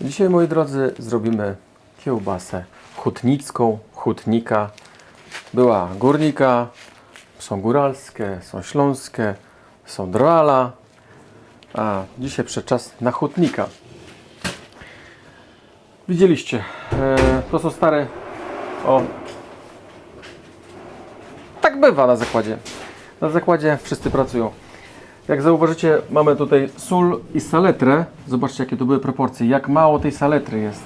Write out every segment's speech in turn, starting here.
Dzisiaj, moi drodzy, zrobimy kiełbasę hutnicką, hutnika. Była górnika, są góralskie, są śląskie, są drwala, a dzisiaj przeczas na hutnika. Widzieliście, e, to są stare, o, tak bywa na zakładzie. Na zakładzie wszyscy pracują. Jak zauważycie, mamy tutaj sól i saletrę. Zobaczcie, jakie to były proporcje. Jak mało tej saletry jest.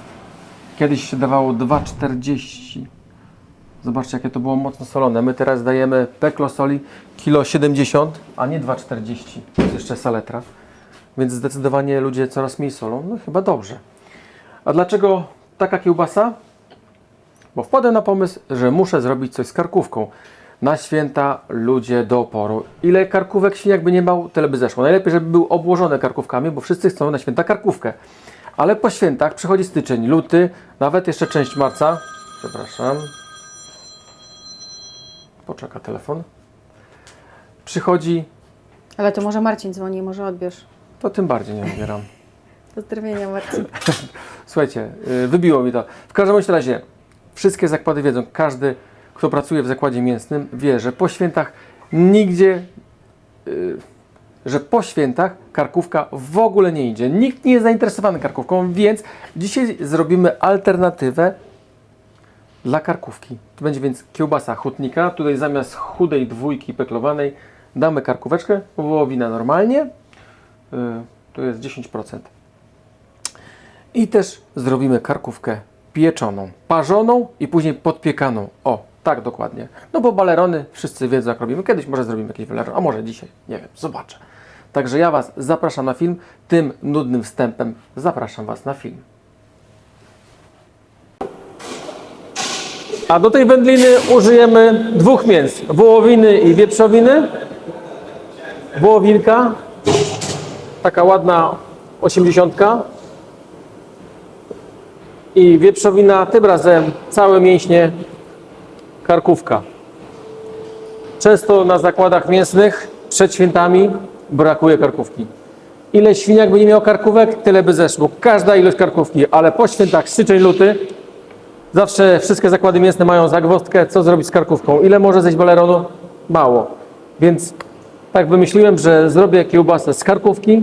Kiedyś się dawało 2,40. Zobaczcie, jakie to było mocno solone. My teraz dajemy peklo soli kilo 70, a nie 2,40. To jest jeszcze saletra. Więc zdecydowanie ludzie coraz mniej solą. No chyba dobrze. A dlaczego taka kiełbasa? Bo wpadłem na pomysł, że muszę zrobić coś z karkówką. Na święta ludzie do oporu. Ile karkówek świniak by nie miał, tyle by zeszło. Najlepiej, żeby był obłożony karkówkami, bo wszyscy chcą na święta karkówkę. Ale po świętach przychodzi styczeń, luty, nawet jeszcze część marca. Przepraszam. Poczeka telefon. Przychodzi, Ale to może Marcin dzwoni, może odbierz. to tym bardziej nie odbieram. Pozdrowienia Marcin. Słuchajcie, y, wybiło mi to. W każdym razie, wszystkie zakłady wiedzą, każdy, kto pracuje w zakładzie mięsnym, wie, że po świętach nigdzie, y, że po świętach karkówka w ogóle nie idzie. Nikt nie jest zainteresowany karkówką, więc dzisiaj zrobimy alternatywę dla karkówki. To będzie więc kiełbasa hutnika. Tutaj zamiast chudej dwójki peklowanej damy karkóweczkę, wołowina normalnie. Y, To jest 10%. I też zrobimy karkówkę pieczoną, parzoną i później podpiekaną. O, tak dokładnie. No bo balerony wszyscy wiedzą jak robimy. Kiedyś może zrobimy jakiś baleron, a może dzisiaj, nie wiem, zobaczę. Także ja Was zapraszam na film. Tym nudnym wstępem zapraszam Was na film. A do tej wędliny użyjemy dwóch mięs. Wołowiny i wieprzowiny. Wołowinka. Taka ładna osiemdziesiątka i wieprzowina, tym razem całe mięśnie, karkówka. Często na zakładach mięsnych przed świętami brakuje karkówki. Ile świniak by nie miał karkówek, tyle by zeszło. Każda ilość karkówki, ale po świętach styczeń, luty zawsze wszystkie zakłady mięsne mają zagwozdkę, co zrobić z karkówką. Ile może zejść baleronu? Mało. Więc tak wymyśliłem, że zrobię kiełbasę z karkówki.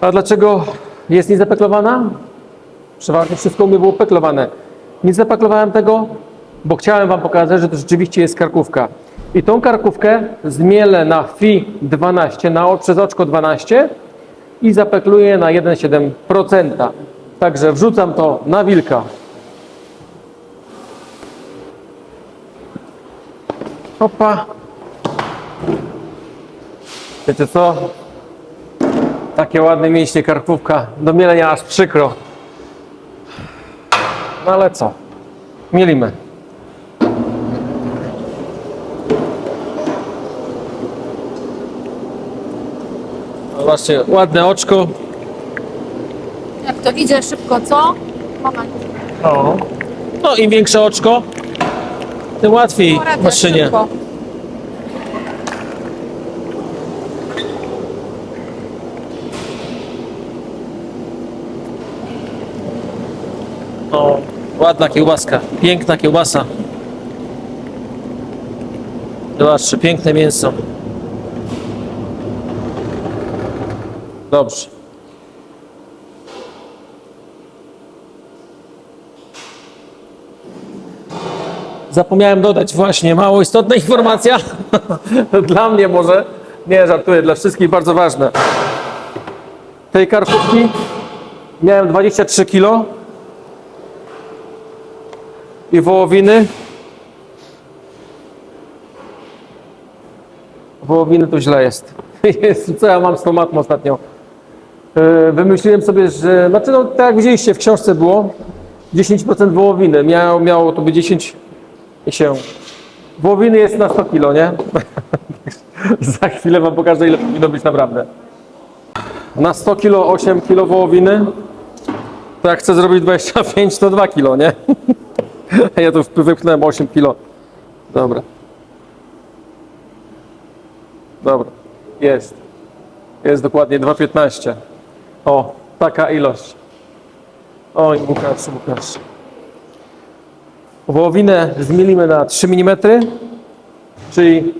A dlaczego jest niezapeklowana? Przeważnie wszystko u mnie było peklowane. Nie zapaklowałem tego, bo chciałem Wam pokazać, że to rzeczywiście jest karkówka. I tą karkówkę zmielę na FI 12, na, przez oczko 12 i zapekluję na 1,7%. Także wrzucam to na wilka. Opa. Wiecie co? Takie ładne mięśnie karkówka. Do mielenia aż przykro. No ale co? Mielimy. Zobaczcie, ładne oczko. Jak to idzie szybko, co? Moment. O. No im większe oczko, tym łatwiej Poradzę maszynie. szybko. O, ładna kiełbaska, piękna kiełbasa. Zobaczcie, piękne mięso. Dobrze. Zapomniałem dodać właśnie mało istotna informacja. dla mnie może, nie żartuję, dla wszystkich bardzo ważne. Tej karkówki miałem 23 kg i wołowiny. Wołowiny to źle jest. Co ja mam z tą matmą ostatnio? Yy, Wymyśliłem sobie, że, znaczy no tak jak widzieliście w książce było, 10% wołowiny, miało, miało to być 10 i się. Wołowiny jest na 100 kg, nie? Za chwilę wam pokażę ile powinno być naprawdę. Na 100 kg 8 kg wołowiny, to jak chcę zrobić 25 to 2 kg, nie? Ja tu wypchnąłem 8 kilo. Dobra. Dobra. Jest. Jest dokładnie 2,15. O, taka ilość. Oj, Łukasz, Łukasz. Wołowinę zmielimy na 3 mm, czyli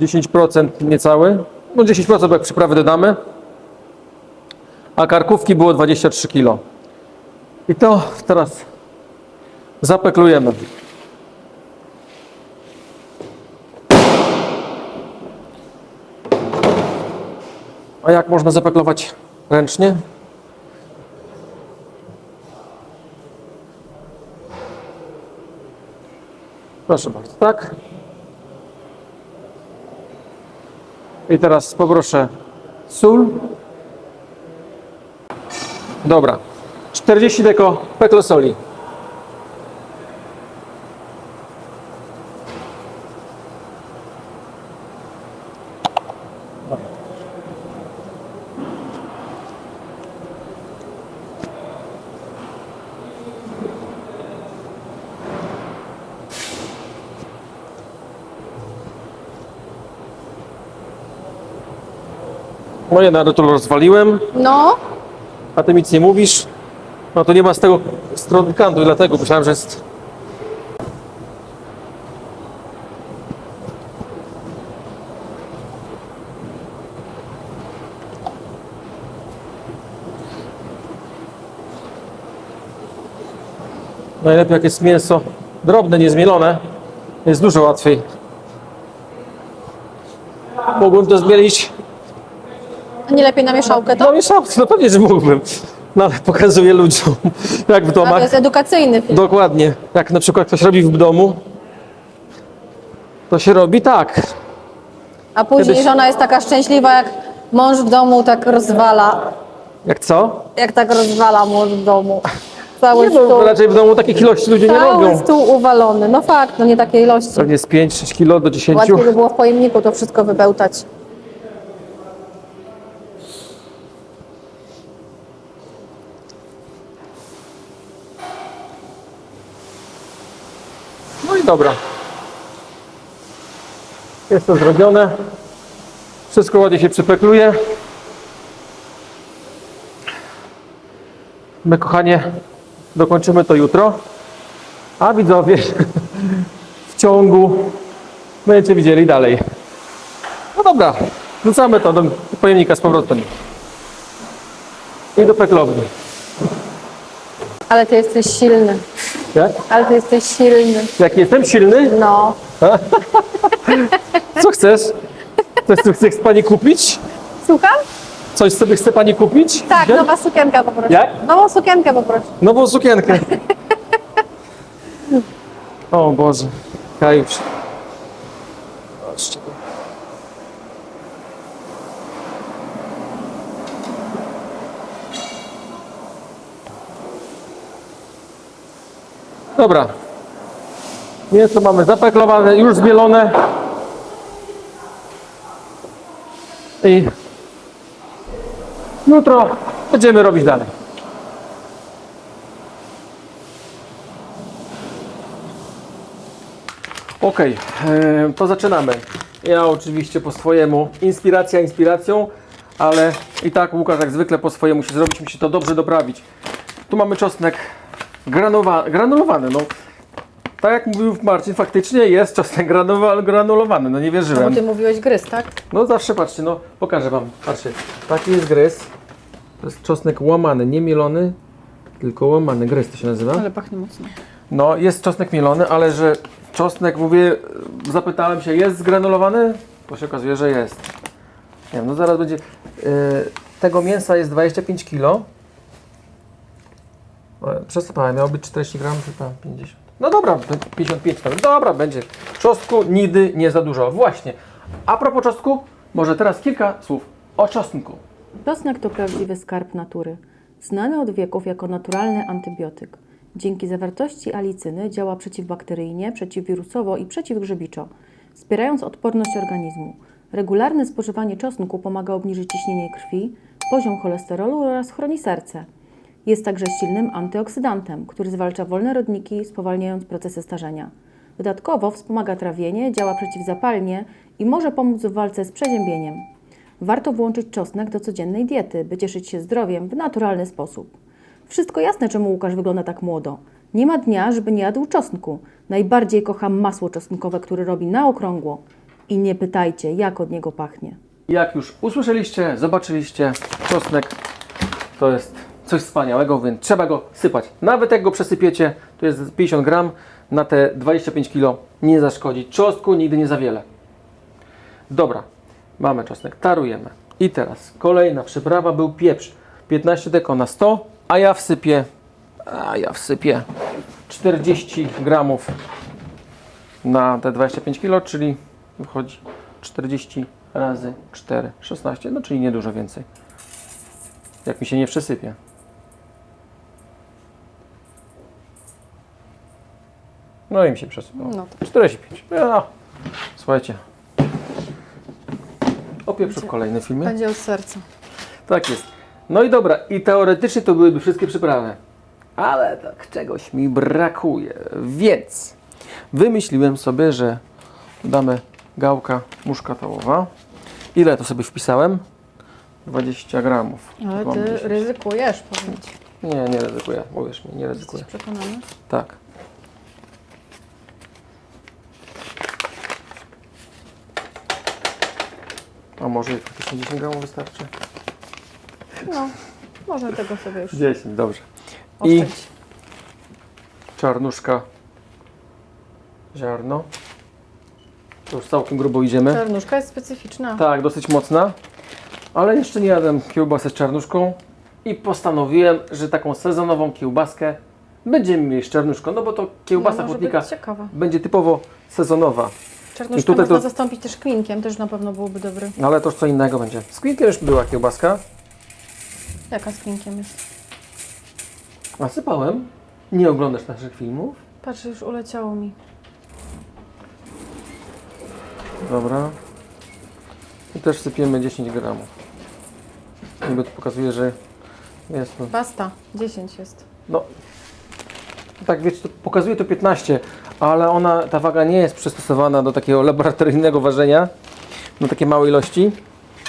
10% niecały. No 10% jak przyprawy dodamy. A karkówki było 23 kg. I to teraz zapeklujemy. A jak można zapeklować ręcznie? Proszę bardzo, tak. I teraz poproszę sól. Dobra. 40 deko peklo soli. Moje to rozwaliłem, No, a ty nic nie mówisz. No to nie ma z tego strony kantu, dlatego myślałem, że jest. Najlepiej jak jest mięso drobne, niezmielone, jest dużo łatwiej. Mogłem to zmielić nie lepiej na mieszałkę to? no mieszałkę, no pewnie, że mógłbym. No ale pokazuję ludziom, jak w A to domach. jest edukacyjny film. Dokładnie. Jak na przykład ktoś robi w domu, to się robi tak. A później Kiedyś- żona jest taka szczęśliwa, jak mąż w domu tak rozwala. Jak co? Jak tak rozwala mąż w domu. Cały Nie, no, stół, raczej w domu takich ilości ludzie nie cały robią. stół uwalony. No fakt, no nie takiej ilości. Pewnie z 5-6 kilo do 10. Łatwiej by było w pojemniku to wszystko wybełtać. Dobra. Jest to zrobione. Wszystko ładnie się przypekluje. My, kochanie, dokończymy to jutro. A widzowie w ciągu będziecie widzieli dalej. No dobra, wrzucamy to do pojemnika z powrotem. I do peklowni. Ale ty jesteś silny. Jak? Ale ty jesteś silny. Jak jestem silny, No. co chcesz? Coś tu chce pani kupić? Słucham? Coś sobie chce pani kupić? Tak, Gdzie? nowa sukienka poproszę. Jak? Nową sukienkę poproszę. Nową sukienkę. O Boże. Kajusz. Patrzcie. Dobra. Mięso mamy zapeklowane, już zmielone. I jutro będziemy robić dalej. Okej, e, to zaczynamy. Ja oczywiście po swojemu, inspiracja inspiracją, ale i tak Łukasz jak zwykle po swojemu musi zrobić, musi to dobrze doprawić. Tu mamy czosnek granuwa, granulowany, no. Tak jak mówił Marcin, faktycznie jest czosnek granuwa, granulowany, no nie Bo wierzyłem. ty mówiłeś gryz, tak? No zawsze patrzcie, no pokażę wam, patrzcie, taki jest gryz, to jest czosnek łamany, nie mielony, tylko łamany, gryz to się nazywa. Ale pachnie mocno. No, jest czosnek mielony, ale że czosnek, mówię, zapytałem się, jest zgranulowany? To się okazuje, że jest. Nie wiem, no zaraz będzie. Yy, tego mięsa jest 25 kg. Przesypałem, miało być 40 gram, chyba 50. No dobra, 55 nawet. Dobra, będzie. Czosnku nigdy nie za dużo. Właśnie. A propos czosnku, może teraz kilka słów o czosnku. Czosnek to prawdziwy skarb natury, znany od wieków jako naturalny antybiotyk. Dzięki zawartości alicyny działa przeciwbakteryjnie, przeciwwirusowo i przeciwgrzybiczo, wspierając odporność organizmu. Regularne spożywanie czosnku pomaga obniżyć ciśnienie krwi, poziom cholesterolu oraz chroni serce. Jest także silnym antyoksydantem, który zwalcza wolne rodniki, spowalniając procesy starzenia. Dodatkowo wspomaga trawienie, działa przeciwzapalnie i może pomóc w walce z przeziębieniem. Warto włączyć czosnek do codziennej diety, by cieszyć się zdrowiem w naturalny sposób. Wszystko jasne, czemu Łukasz wygląda tak młodo. Nie ma dnia, żeby nie jadł czosnku. Najbardziej kocham masło czosnkowe, które robi na okrągło. I nie pytajcie, jak od niego pachnie. Jak już usłyszeliście, zobaczyliście, czosnek to jest coś wspaniałego, więc trzeba go sypać. Nawet jak go przesypiecie, to jest 50 gram, na te 25 kg nie zaszkodzi. Czosnku nigdy nie za wiele. Dobra, mamy czosnek, tarujemy. I teraz kolejna przyprawa był pieprz. 15 deko na 100, a ja wsypię, a ja wsypię 40 gramów na te 25 kg, czyli wychodzi 40 razy 4, 16, no czyli niedużo więcej. Jak mi się nie przesypie. No i mi się przesypało. No 45. No, słuchajcie. O pieprzu w kolejnym filmie. Będzie od serca. Tak jest. No i dobra, i teoretycznie to byłyby wszystkie przyprawy. Ale tak czegoś mi brakuje. Więc wymyśliłem sobie, że damy gałka muszkatołowa. Ile to sobie wpisałem? 20 gramów. Ale Mam ty 10. ryzykujesz, powiem ci. Nie, nie ryzykuję. Uwierz mi, nie ryzykuję. Jesteś przekonany? Tak. Może faktycznie 10 gramów wystarczy? No, można tego sobie już 10, dobrze. I oszczędzić. czarnuszka, ziarno. To już całkiem grubo idziemy. Czarnuszka jest specyficzna. Tak, dosyć mocna. Ale jeszcze nie jadłem kiełbasy z czarnuszką i postanowiłem, że taką sezonową kiełbaskę będziemy mieli z czarnuszką, no bo to kiełbasa No, może być ciekawa. będzie typowo sezonowa. Czarnuszkę I tutaj można to- zastąpić też kwinkiem, też na pewno byłoby dobry. Ale to już co innego będzie. Z kwinkiem już była kiełbaska. Jaka z kwinkiem jest? A sypałem. Nie oglądasz naszych filmów? Patrz, już uleciało mi. Dobra. I też sypiemy 10 gramów. Niby to pokazuje, że jest. Basta, 10 jest. No, tak wiecie, to pokazuje to 15, ale ona, ta waga nie jest przystosowana do takiego laboratoryjnego ważenia, na takie małe ilości,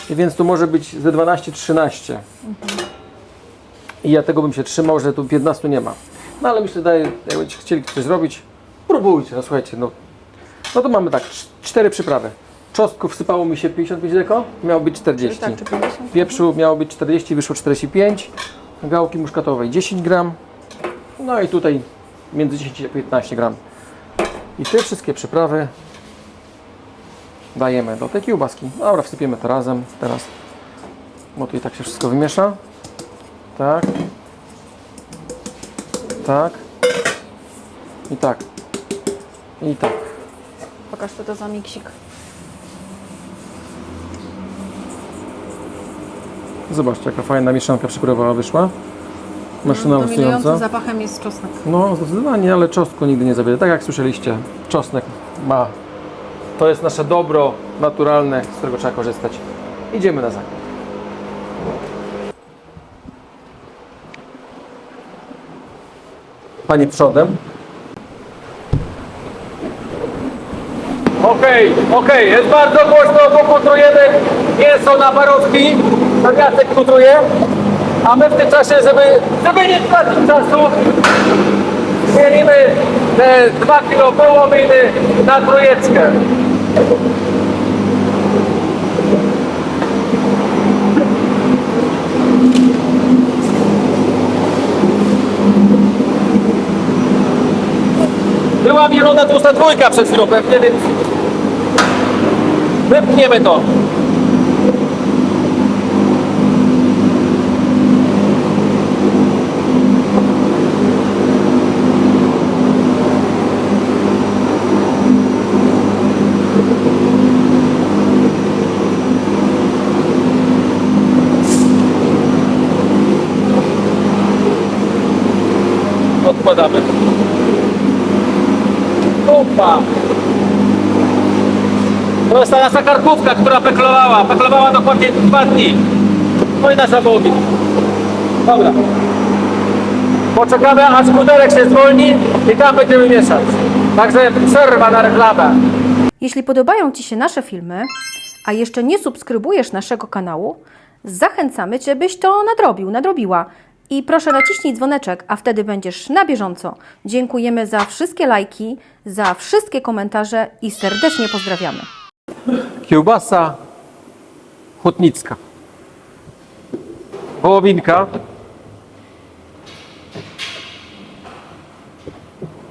więc tu może być ze 12-13. I ja tego bym się trzymał, że tu 15 nie ma. No ale myślę, że jak będziecie chcieli coś zrobić, próbujcie, no słuchajcie, no. No to mamy tak, cz- cztery przyprawy. Czosnków wsypało mi się 55 deko, miało być 40. Tak, czy 50? Pieprzu miało być 40, wyszło 45. Gałki muszkatowej 10 gram. No i tutaj między 10 a 15 gram. I te wszystkie przyprawy dajemy do tej kiełbaski. Dobra, wsypiemy to razem teraz. Bo tu i tak się wszystko wymiesza. Tak. Tak. I tak. I tak. Pokaż co to za miksik. Zobaczcie, jaka fajna mieszanka przyprawowa wyszła. Maszyna Dominującym usująca. zapachem jest czosnek. No, zdecydowanie, ale czosnku nigdy nie zabiorę. Tak jak słyszeliście, czosnek ma. To jest nasze dobro naturalne, z którego trzeba korzystać. Idziemy na zakład. Pani przodem. Okej, okej, jest bardzo głośno, bo kutrujemy mięso na parówki. To Jacek kutruje. A my w tym czasie, żeby, żeby nie tracić czasu, Mielimy te 2 kg wołowiny na trójeckę. Była mielona tłusta dwójka przed chwilą pewnie, więc wypchniemy to. To jest ta nasza karkówka, która peklowała. Peklowała dokładnie dwa dni. No i nasza wołowina. Dobra. Poczekamy aż kuderek się zwolni i tam będziemy mieszać. Także przerwa na reklamę. Jeśli podobają Ci się nasze filmy, a jeszcze nie subskrybujesz naszego kanału, zachęcamy Cię, byś to nadrobił, nadrobiła. I proszę naciśnij dzwoneczek, a wtedy będziesz na bieżąco. Dziękujemy za wszystkie lajki, za wszystkie komentarze i serdecznie pozdrawiamy. Kiełbasa hutnicka. Wołowinka.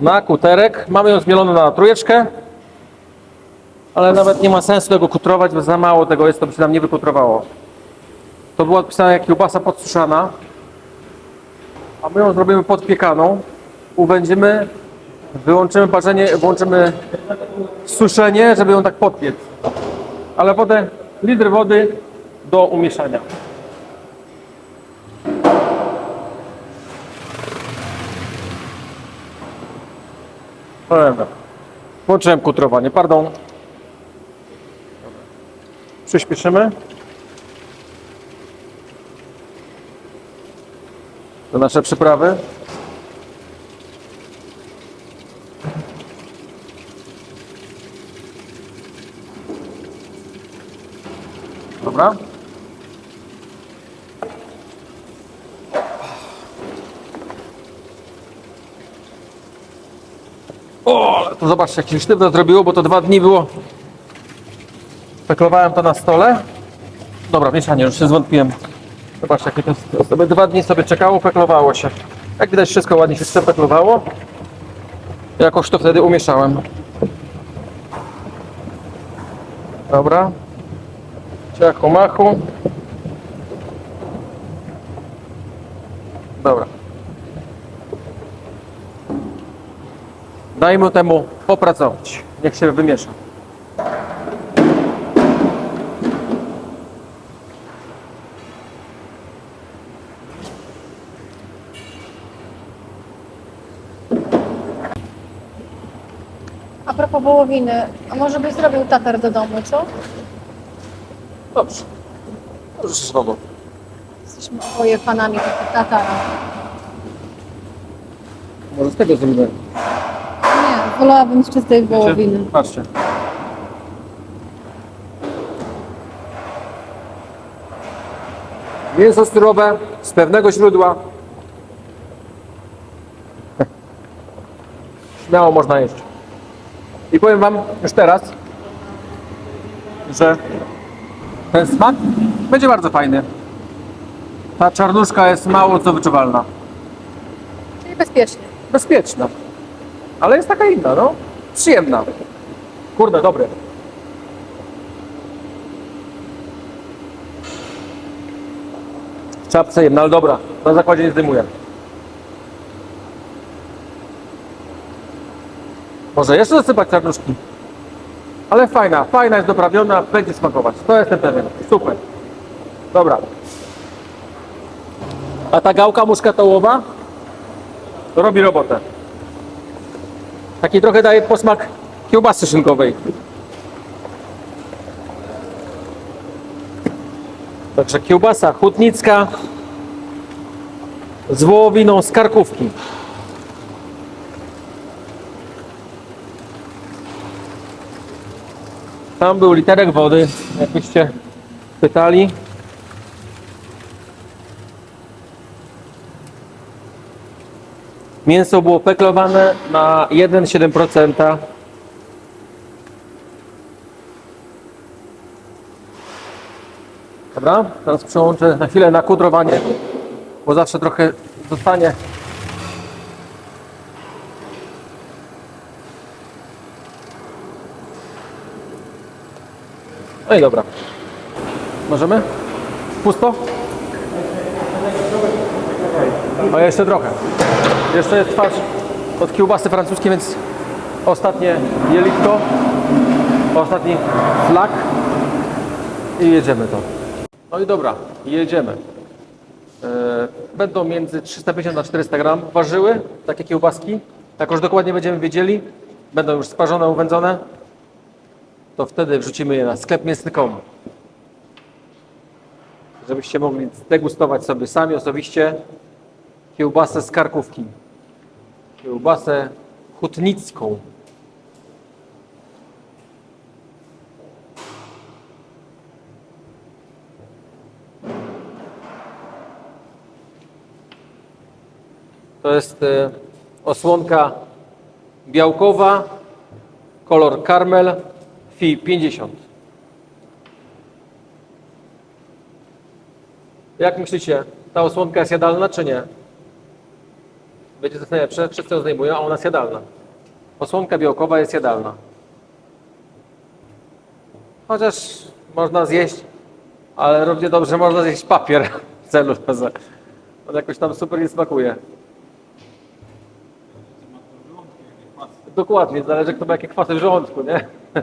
Na kuterek. Mamy ją zmieloną na trójeczkę. Ale nawet nie ma sensu tego kutrować, bo za mało tego jest, to by się nam nie wykutrowało. To była odpisana jak kiełbasa podsuszana. A my ją zrobimy podpiekaną. Uwędzimy, wyłączymy parzenie, włączymy suszenie, żeby ją tak podpiec ale potem litr wody do umieszania. Dobra. Włączyłem kutrowanie, pardon. Przyspieszymy. To nasze przyprawy. Dobra. O, to zobaczcie, jak się sztywno zrobiło, bo to dwa dni było. Peklowałem to na stole. Dobra, mieszanie, już się zwątpiłem. Zobaczcie, jakie to dwa dni sobie czekało, peklowało się. Jak widać, wszystko ładnie się przepeklowało. Jakoś to wtedy umieszałem. Dobra. Ciachu machu. Dobra. Dajmy temu popracować. Niech się wymiesza. Wołowiny, a może byś zrobił tatar do domu, co? Dobrze. Dobrze, słowo. Jesteśmy oboje fanami tego tatara. Może z tego zrobimy. Nie, wolałabym z czystej wołowiny. Patrzcie. Mięso surowe z pewnego źródła. Śmiało można jeść. I powiem Wam już teraz, że ten smak będzie bardzo fajny. Ta czarnuszka jest mało co wyczuwalna. Czyli bezpiecznie. Bezpieczna. Ale jest taka inna, no. Przyjemna. Kurde, dobry. W czapce jedna, ale dobra. Na zakładzie nie zdejmuję. Może jeszcze zasypać czarnuszki. Ale fajna, fajna jest doprawiona, będzie smakować. To jestem pewien. Super. Dobra. A ta gałka muszkatołowa robi robotę. Taki trochę daje posmak kiełbasy szynkowej. Także kiełbasa hutnicka z wołowiną z karkówki. Tam był literek wody, jakbyście pytali. Mięso było peklowane na 1,7%. Dobra, teraz przełączę na chwilę na kudrowanie, bo zawsze trochę zostanie. No i dobra. Możemy? Pusto? No jeszcze trochę. Jeszcze jest twarz od kiełbasy francuskiej, więc ostatnie jelitko, ostatni flak i jedziemy to. No i dobra, jedziemy. E, Będą między 350 a 400 gram ważyły takie kiełbaski. Jak już dokładnie będziemy wiedzieli, będą już sparzone, uwędzone, to wtedy wrzucimy je na sklep mięsny.com. Żebyście mogli degustować sobie sami osobiście kiełbasę z karkówki. Kiełbasę hutnicką. To jest e, osłonka białkowa, kolor karmel, FI 50. Jak myślicie, ta osłonka jest jadalna czy nie? Wiecie, co jest najlepsze? Wszyscy ją zdejmują, a ona jest jadalna. Osłonka białkowa jest jadalna. Chociaż można zjeść, ale równie dobrze można zjeść papier w celulozę. On jakoś tam super nie smakuje. Dokładnie, zależy kto ma jakie kwasy w żołądku, nie? O,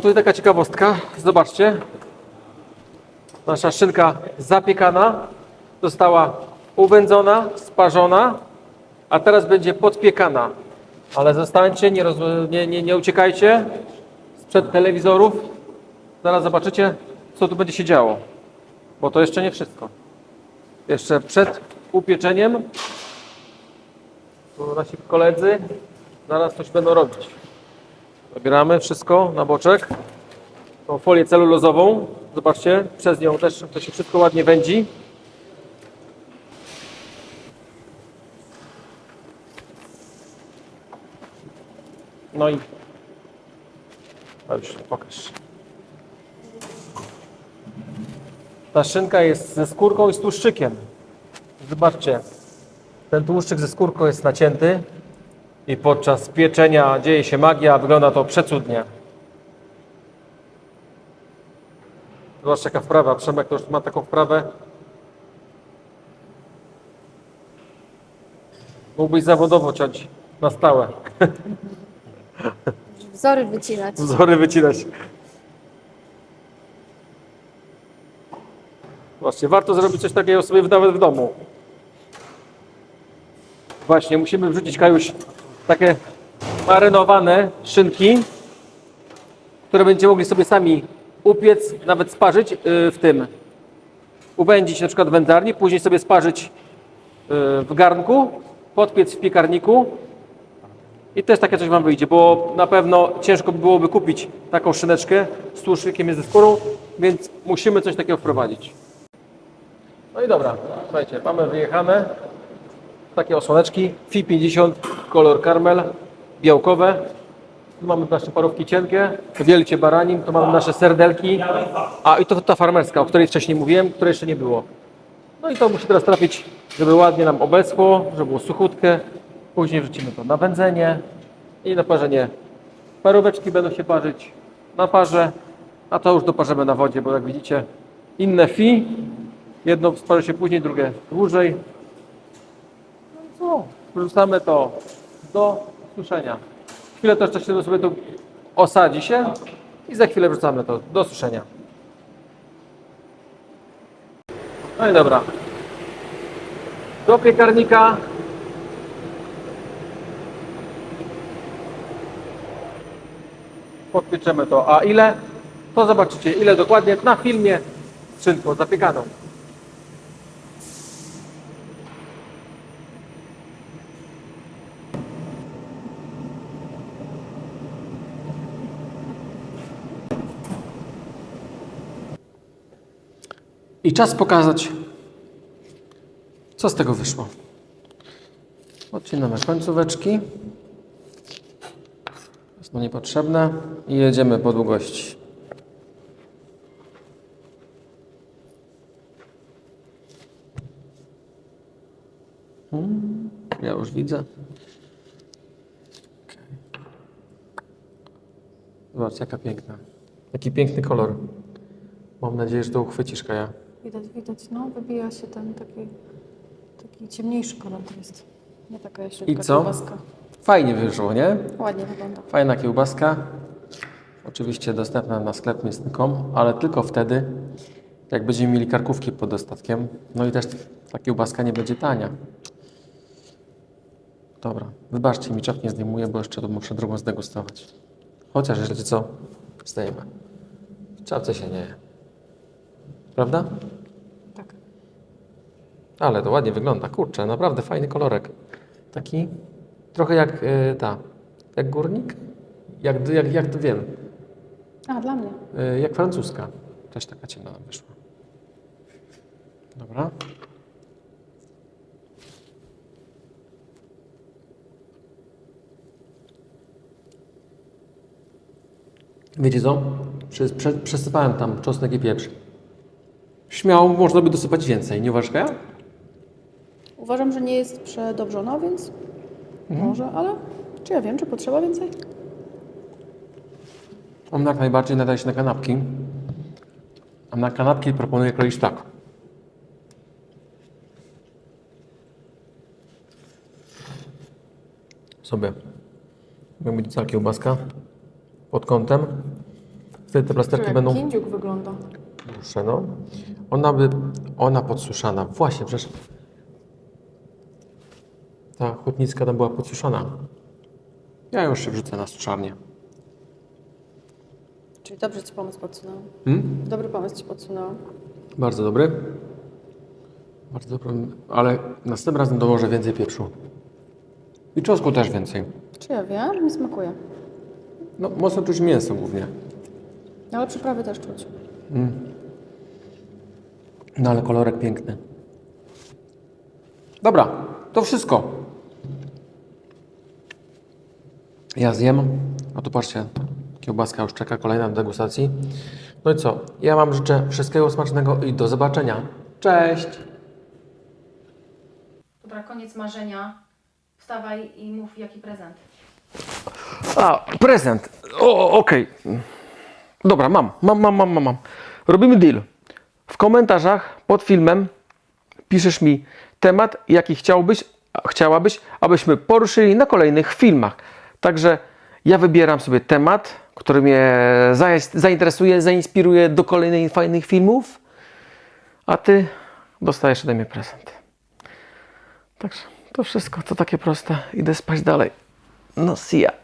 tutaj taka ciekawostka. Zobaczcie. Nasza szynka zapiekana została uwędzona, sparzona, a teraz będzie podpiekana. Ale zostańcie, nie, roz... nie, nie, nie uciekajcie sprzed telewizorów. Zaraz zobaczycie, co tu będzie się działo. Bo to jeszcze nie wszystko. Jeszcze przed upieczeniem tu nasi koledzy zaraz coś będą robić. Zabieramy wszystko na boczek. Tą folię celulozową. Zobaczcie, przez nią też to się wszystko ładnie wędzi. No i a już pokaż. Ta szynka jest ze skórką i z tłuszczykiem. Zobaczcie, ten tłuszczyk ze skórką jest nacięty i podczas pieczenia dzieje się magia, wygląda to przecudnie. Zobaczcie jaka wprawa, Przemek to już ma taką wprawę. Mógłbyś zawodowo ciąć na stałe. Wzory wycinać. Wzory wycinać. Właśnie, warto zrobić coś takiego sobie nawet w domu. Właśnie, musimy wrzucić Kajuś takie marynowane szynki, które będziecie mogli sobie sami upiec, nawet sparzyć yy, w tym. Ubędzić na przykład wędzarni, później sobie sparzyć yy, w garnku, podpiec w piekarniku i też takie coś Wam wyjdzie, bo na pewno ciężko by byłoby kupić taką szyneczkę z tłuszczykiem ze skórą, więc musimy coś takiego wprowadzić. No i dobra, słuchajcie, mamy wyjechane takie osłoneczki FI 50, kolor karmel, białkowe. Tu mamy nasze parówki cienkie, wielcie baranin, tu mamy nasze serdelki, a i to ta farmerska, o której wcześniej mówiłem, której jeszcze nie było. No i to musi teraz trafić, żeby ładnie nam obeschło, żeby było suchutkie. Później wrzucimy to na wędzenie i na parzenie. Paróweczki będą się parzyć na parze, a to już doparzymy na wodzie, bo jak widzicie inne fi, jedno sparzy się później, drugie dłużej. No i co? Wrzucamy to do suszenia. Chwilę też jeszcze sobie to osadzi się i za chwilę wrzucamy to do suszenia. No i dobra. Do piekarnika. Podpieczemy to. A ile? To zobaczycie, ile dokładnie na filmie z szynką zapiekaną. I czas pokazać, co z tego wyszło. Odcinamy końcóweczki. Są niepotrzebne i jedziemy po długości. Hmm, Ja już widzę. Zobacz, jaka piękna. Jaki piękny kolor. Mam nadzieję, że to uchwycisz, Kaja. Widać, widać, no, wybija się ten taki, taki ciemniejszy kolor to jest. Nie taka jeszcze I co? kiełbaska. Fajnie wyszło, nie? Ładnie wygląda. Fajna kiełbaska. Oczywiście dostępna na sklep mięsny.com, ale tylko wtedy, jak będziemy mieli karkówki pod dostatkiem. No i też ta kiełbaska nie będzie tania. Dobra, wybaczcie mi, czap nie zdejmuję, bo jeszcze to muszę drugą zdegustować. Chociaż, wiecie co? Zdejmę. W czapce się nie je. Prawda? Ale to ładnie wygląda. Kurczę, naprawdę fajny kolorek. Taki trochę jak y, ta, jak górnik? Jak, jak, jak to wiem, A, dla mnie. y, jak francuska. Też taka ciemna nam wyszła. Dobra. Wiecie co? Prze, prze, przesypałem tam czosnek i pieprz. Śmiało można by dosypać więcej, nie uważasz ja? Uważam, że nie jest przedobrzona, więc może, ale czy ja wiem, czy potrzeba więcej? On jak najbardziej nadaje się na kanapki. A na kanapki proponuję kroić tak. Sobie. Jak będzie cała kiełbaska pod kątem. Wtedy te plasterki będą Kindziuk wygląda. dłuższe, no. Ona by, ona podsuszana. Właśnie, przecież ta hutnicka tam była podsuszana. Ja ją jeszcze wrzucę na suszarnię. Czyli dobrze Ci pomysł podsunęłam. Hmm? Dobry pomysł Ci podsunęłam. Bardzo dobry. Bardzo dobry, ale następnym razem dołożę więcej pieprzu. I czosnku też więcej. Czy ja wiem? Mi smakuje. No, mocno czuć mięso głównie. Ale przyprawy też czuć. No ale kolorek piękny. Dobra, to wszystko. Ja zjem. A tu patrzcie, kiełbaska już czeka, kolejna do degustacji. No i co? Ja Wam życzę wszystkiego smacznego i do zobaczenia. Cześć! Dobra, koniec marzenia. Wstawaj i mów jaki prezent. A, prezent. O, okej. Dobra, mam, mam, mam, mam, mam, mam. Robimy deal. W komentarzach pod filmem piszesz mi temat, jaki chciałbyś, chciałabyś, abyśmy poruszyli na kolejnych filmach. Także ja wybieram sobie temat, który mnie zainteresuje, zainspiruje do kolejnych fajnych filmów, a ty dostajesz ode mnie prezent. Także to wszystko, to takie proste. Idę spać dalej. No see ya.